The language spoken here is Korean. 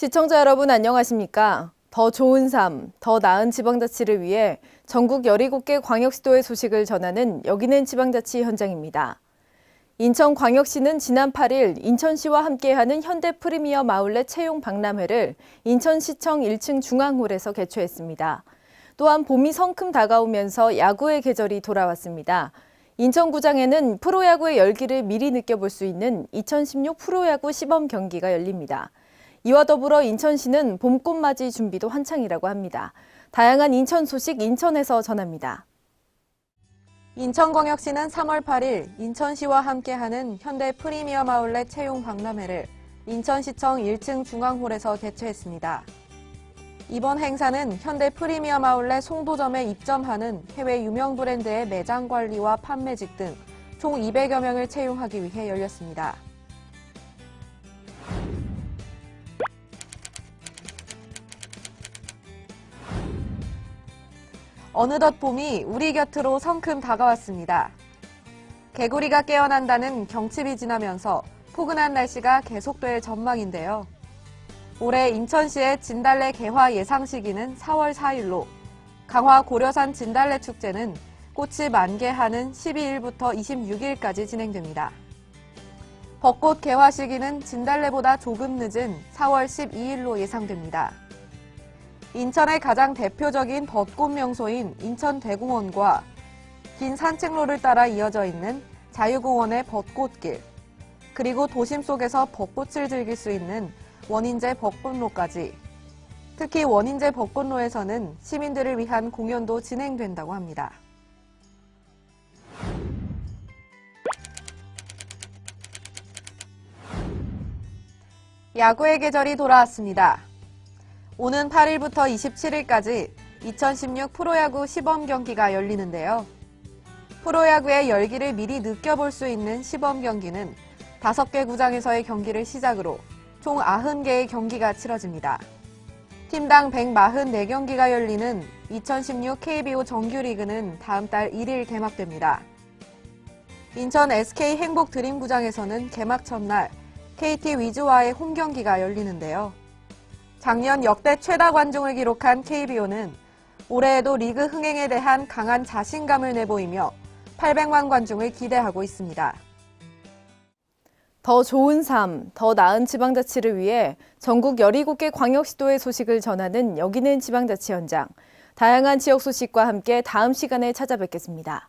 시청자 여러분 안녕하십니까? 더 좋은 삶, 더 나은 지방자치를 위해 전국 17개 광역시도의 소식을 전하는 여기는 지방자치 현장입니다. 인천광역시는 지난 8일 인천시와 함께하는 현대 프리미엄 아울렛 채용 박람회를 인천시청 1층 중앙홀에서 개최했습니다. 또한 봄이 성큼 다가오면서 야구의 계절이 돌아왔습니다. 인천구장에는 프로야구의 열기를 미리 느껴볼 수 있는 2016 프로야구 시범 경기가 열립니다. 이와 더불어 인천시는 봄꽃맞이 준비도 한창이라고 합니다. 다양한 인천 소식 인천에서 전합니다. 인천광역시는 3월 8일 인천시와 함께하는 현대 프리미엄 아울렛 채용 박람회를 인천시청 1층 중앙홀에서 개최했습니다. 이번 행사는 현대 프리미엄 아울렛 송도점에 입점하는 해외 유명 브랜드의 매장 관리와 판매직 등 총 200여 명을 채용하기 위해 열렸습니다. 어느덧 봄이 우리 곁으로 성큼 다가왔습니다. 개구리가 깨어난다는 경칩이 지나면서 포근한 날씨가 계속될 전망인데요. 올해 인천시의 진달래 개화 예상 시기는 4월 4일로 강화 고려산 진달래 축제는 꽃이 만개하는 12일부터 26일까지 진행됩니다. 벚꽃 개화 시기는 진달래보다 조금 늦은 4월 12일로 예상됩니다. 인천의 가장 대표적인 벚꽃 명소인 인천대공원과 긴 산책로를 따라 이어져 있는 자유공원의 벚꽃길, 그리고 도심 속에서 벚꽃을 즐길 수 있는 원인제 벚꽃로까지 특히 원인제 벚꽃로에서는 시민들을 위한 공연도 진행된다고 합니다. 야구의 계절이 돌아왔습니다. 오는 8일부터 27일까지 2016 프로야구 시범 경기가 열리는데요. 프로야구의 열기를 미리 느껴볼 수 있는 시범 경기는 5개 구장에서의 경기를 시작으로 총 90개의 경기가 치러집니다. 팀당 144경기가 열리는 2016 KBO 정규리그는 다음 달 1일 개막됩니다. 인천 SK 행복 드림구장에서는 개막 첫날 KT 위즈와의 홈 경기가 열리는데요. 작년 역대 최다 관중을 기록한 KBO는 올해에도 리그 흥행에 대한 강한 자신감을 내보이며 800만 관중을 기대하고 있습니다. 더 좋은 삶, 더 나은 지방자치를 위해 전국 17개 광역시도의 소식을 전하는 여기는 지방자치 현장. 다양한 지역 소식과 함께 다음 시간에 찾아뵙겠습니다.